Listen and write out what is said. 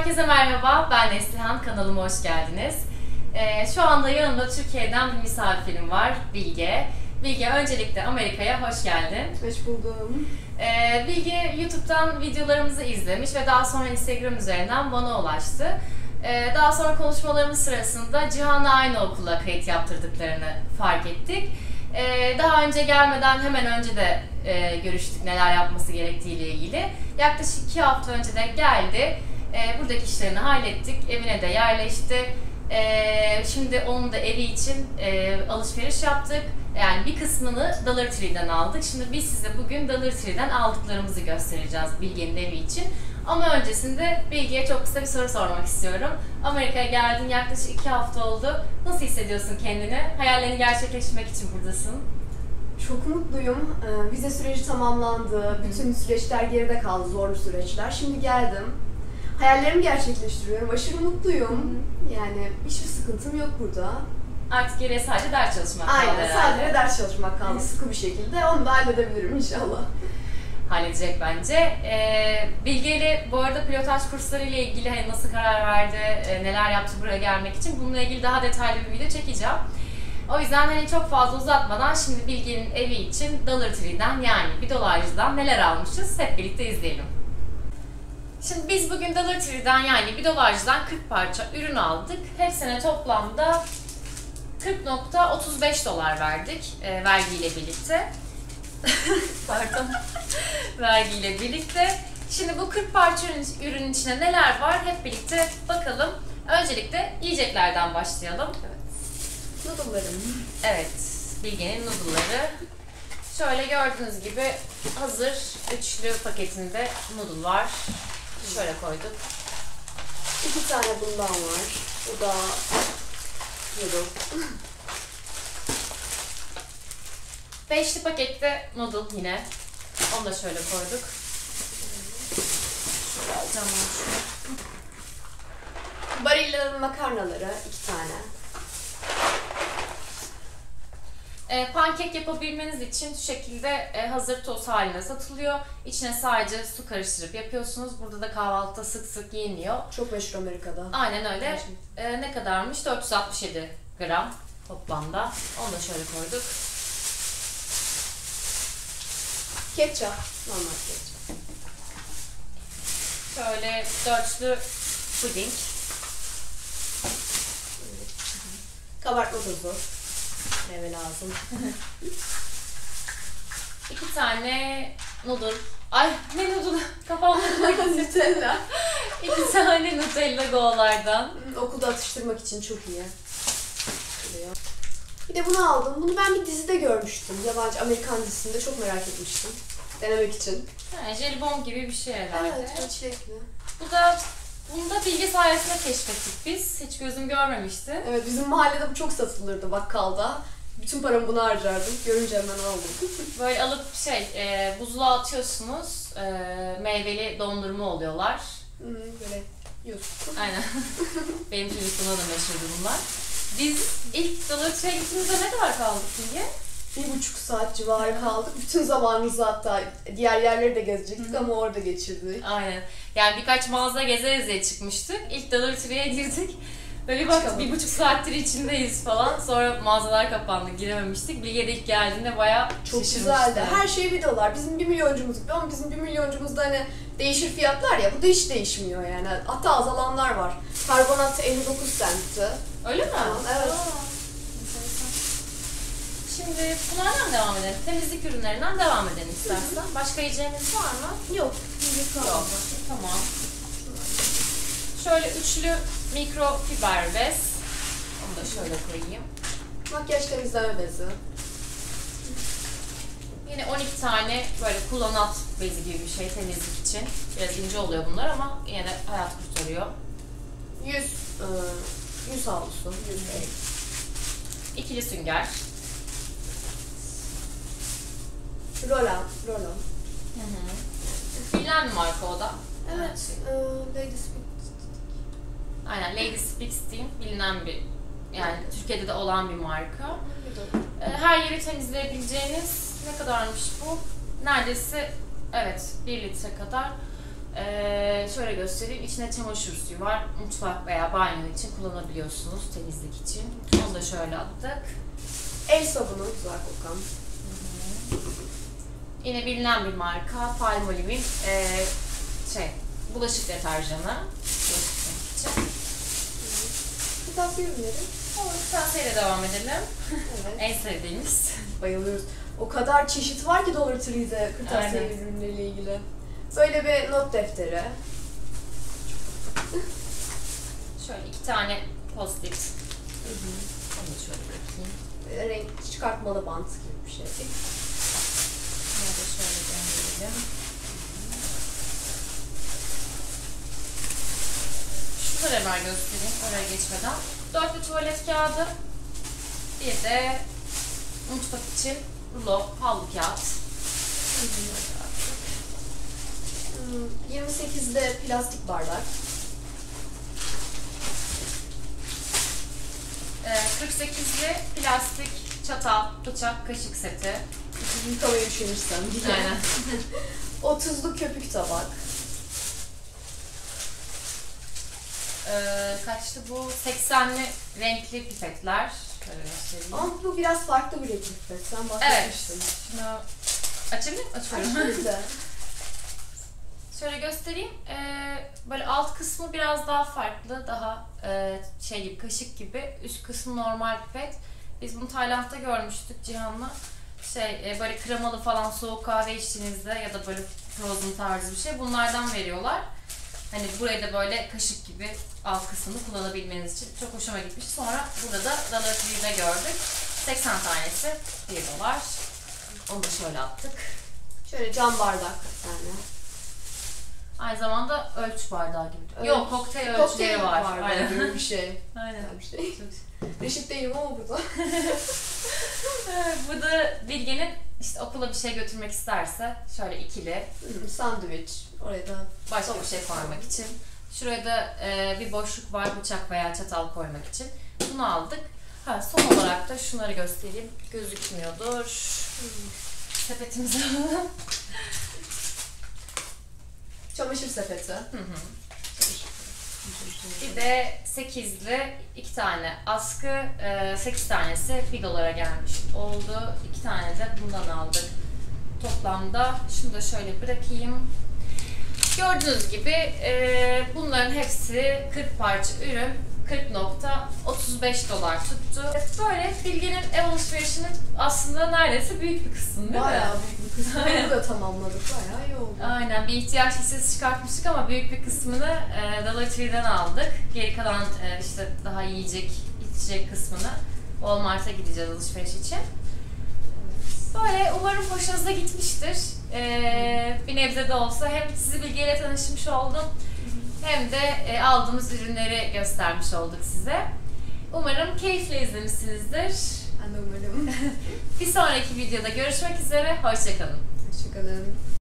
Herkese merhaba, ben Neslihan. Kanalıma hoş geldiniz. Ee, şu anda yanımda Türkiye'den bir misafirim var, Bilge. Bilge, öncelikle Amerika'ya hoş geldin. Hoş buldum. Ee, Bilge, YouTube'dan videolarımızı izlemiş ve daha sonra Instagram üzerinden bana ulaştı. Ee, daha sonra konuşmalarımız sırasında Cihan'la aynı okula kayıt yaptırdıklarını fark ettik. Ee, daha önce gelmeden hemen önce de e, görüştük neler yapması gerektiği ile ilgili. Yaklaşık iki hafta önce de geldi. Ee, buradaki işlerini hallettik. Evine de yerleşti. Ee, şimdi onun da evi için e, alışveriş yaptık. Yani bir kısmını Dollar Tree'den aldık. Şimdi biz size bugün Dollar Tree'den aldıklarımızı göstereceğiz Bilge'nin evi için. Ama öncesinde Bilge'ye çok kısa bir soru sormak istiyorum. Amerika'ya geldin yaklaşık iki hafta oldu. Nasıl hissediyorsun kendini? Hayallerini gerçekleştirmek için buradasın. Çok mutluyum. Ee, vize süreci tamamlandı. Bütün süreçler geride kaldı, zorlu süreçler. Şimdi geldim. Hayallerimi gerçekleştiriyorum. Aşırı mutluyum. Yani hiçbir sıkıntım yok burada. Artık geriye sadece ders çalışmak kaldı Aynen, sadece ders çalışmak kaldı sıkı bir şekilde. Onu da halledebilirim inşallah. halledecek bence. Ee, Bilge ile bu arada pilotaj kursları ile ilgili hani nasıl karar verdi, e, neler yaptı buraya gelmek için bununla ilgili daha detaylı bir video çekeceğim. O yüzden hani çok fazla uzatmadan şimdi Bilge'nin evi için Dollar Tree'den yani bir dolarcıdan neler almışız hep birlikte izleyelim. Şimdi biz bugün Dollar Tree'den yani bir dolarcıdan 40 parça ürün aldık. Hepsine toplamda 40.35 dolar verdik e, vergiyle birlikte. Pardon. vergiyle birlikte. Şimdi bu 40 parça ürün, ürünün içinde neler var hep birlikte bakalım. Öncelikle yiyeceklerden başlayalım. Noodle'larım. Evet, Bilge'nin noodle'ları. Şöyle gördüğünüz gibi hazır üçlü paketinde noodle var. Şöyle koyduk. İki tane bundan var. Bu da noodle. Beşli pakette noodle yine. Onu da şöyle koyduk. Şöyle alacağım. Barilla'nın makarnaları iki tane. E, pankek yapabilmeniz için şu şekilde e, hazır toz haline satılıyor. İçine sadece su karıştırıp yapıyorsunuz. Burada da kahvaltıda sık sık yeniyor. Çok meşhur Amerika'da. Aynen öyle. E, ne kadarmış? 467 gram toplamda. Onu da şöyle koyduk. Ketçap. Normal ketçap. Şöyle dörtlü puding. Kabartma tozu. Meyve lazım. İki tane noodle. Ay ne noodle? Kafamda Nutella. İki tane Nutella Go'lardan. Okulda atıştırmak için çok iyi. Bir de bunu aldım. Bunu ben bir dizide görmüştüm. Yabancı Amerikan dizisinde çok merak etmiştim. Denemek için. Ha, jelibon gibi bir şey herhalde. Evet, çilekli. Bu da bunu da bilgi sayesinde keşfettik biz. Hiç gözüm görmemişti. Evet, bizim mahallede bu çok satılırdı bakkalda. Bütün paramı buna harcardım. Görünce hemen aldım. Böyle alıp şey e, buzluğa atıyorsunuz. E, meyveli dondurma oluyorlar. Hmm, böyle yiyorsun. Aynen. Benim çocukluğumda da meşhurdu bunlar. Biz ilk Tree'ye gittiğimizde ne kadar kaldık Bilge? Bir buçuk saat civarı kaldık. Bütün zamanımızı hatta diğer yerleri de gezecektik ama orada geçirdik. Aynen. Yani birkaç mağaza gezeriz diye çıkmıştık. İlk Dollar Tree'ye girdik. Böyle Çıkalım. bir buçuk saattir içindeyiz falan. Sonra mağazalar kapandı, girememiştik. Bilge de ilk geldiğinde bayağı Çok güzeldi. Her şey bir dolar. Bizim bir milyoncumuz ama bizim bir milyoncumuzda hani değişir fiyatlar ya. Bu da hiç değişmiyor yani. Hatta azalanlar var. Karbonat 59 centti. Öyle mi? Evet. Aa. Şimdi bunlardan devam edelim. Temizlik ürünlerinden devam edelim istersen. Başka yiyeceğiniz var mı? Yok. Yok. Tamam. Şöyle üçlü mikrofiber bez. Onu da şöyle koyayım. Makyaj temizleme bezi. Yine 12 tane böyle kullanat bezi gibi bir şey temizlik için. Biraz ince oluyor bunlar ama yine hayat kurtarıyor. Yüz, e, yüz havlusu. Yüz el. İkili sünger. Roland. Roland. Bilinen bir marka o da. Evet. E, Lady Speak. Aynen Lady Speaks Team bilinen bir yani Türkiye'de de olan bir marka. Ee, Her yeri temizleyebileceğiniz ne kadarmış bu? Neredeyse evet 1 litre kadar Ee, şöyle göstereyim. İçinde çamaşır suyu var. Mutfak veya banyo için kullanabiliyorsunuz temizlik için. Onu da şöyle attık. El sabunu güzel kokan. Yine bilinen bir marka Palmolive'in ee, şey bulaşık deterjanı. Bulaşık için. Kırtasiye ürünleri. Olur, tavsiyeyle devam edelim. Evet. En sevdiğimiz. Bayılıyoruz. O kadar çeşit var ki Dollar Tree'de kırtasiye Aynen. ürünleriyle ilgili. Böyle bir not defteri. Şöyle iki tane post-it. Onu da şöyle bırakayım. Böyle renk çıkartmalı bant gibi bir şey. Bunu da şöyle gönderelim. Şunları hemen göstereyim oraya geçmeden. Dörtlü tuvalet kağıdı. Bir de mutfak için rulo, havlu kağıt. Hmm, 28'de plastik bardak. Ee, 48'li plastik çatal, bıçak, kaşık seti. Yıkamayı üşenirsem diye. Aynen. 30'lu köpük tabak. Ee, kaçtı bu? 80'li renkli pipetler. Ama bu biraz farklı bir ekip. Sen Evet. bahsetmiştin. Şunu açabilir miyim? Açıyorum. Da. Şöyle göstereyim. Ee, böyle alt kısmı biraz daha farklı, daha e, şey gibi, kaşık gibi. Üst kısmı normal pipet. Biz bunu Tayland'da görmüştük Cihan'la. Şey, e, böyle kremalı falan soğuk kahve içtiğinizde ya da böyle frozen tarzı bir şey bunlardan veriyorlar. Hani burayı da böyle kaşık gibi alt kısmını kullanabilmeniz için çok hoşuma gitmiş. Sonra burada da Dollar Tree'de gördük. 80 tanesi 1 dolar. Onu da şöyle attık. Şöyle cam bardak tane. Aynı zamanda ölçü bardağı gibi. Ölç- Yok kokteyl ölçüleri Kokteyl var. bardağı Aynen. gibi bir şey. Aynen. Güzel bir şey. Reşit değilim ama burada. Bu da Bilge'nin işte okula bir şey götürmek isterse şöyle ikili Sandviç. Oraya da başka bir şey koymak için. Şuraya da e, bir boşluk var bıçak veya çatal koymak için. Bunu aldık. Ha, son olarak da şunları göstereyim. Gözükmüyordur. Sepetimizi alalım. çamaşır sepeti. Hı hı. Bir de 8'li iki tane askı, 8 tanesi 1 dolara gelmiş oldu. 2 tane de bundan aldık. Toplamda şunu da şöyle bırakayım. Gördüğünüz gibi e, bunların hepsi 40 parça ürün 40.35 dolar tuttu. Böyle Bilge'nin ev alışverişinin aslında neredeyse büyük bir kısmı değil mi? Bayağı büyük kısmını burada tamamladık. Bayağı iyi oldu. Aynen bir ihtiyaç listesi çıkartmıştık ama büyük bir kısmını e, Dollar Tree'den aldık. Geri kalan e, işte daha yiyecek, içecek kısmını Walmart'a gideceğiz alışveriş için. Böyle umarım hoşunuza gitmiştir. E, bir nebze de olsa hem sizi bilgiyle tanışmış oldum hem de e, aldığımız ürünleri göstermiş olduk size. Umarım keyifle izlemişsinizdir. De umarım. Bir sonraki videoda görüşmek üzere, hoşçakalın. Hoşçakalın.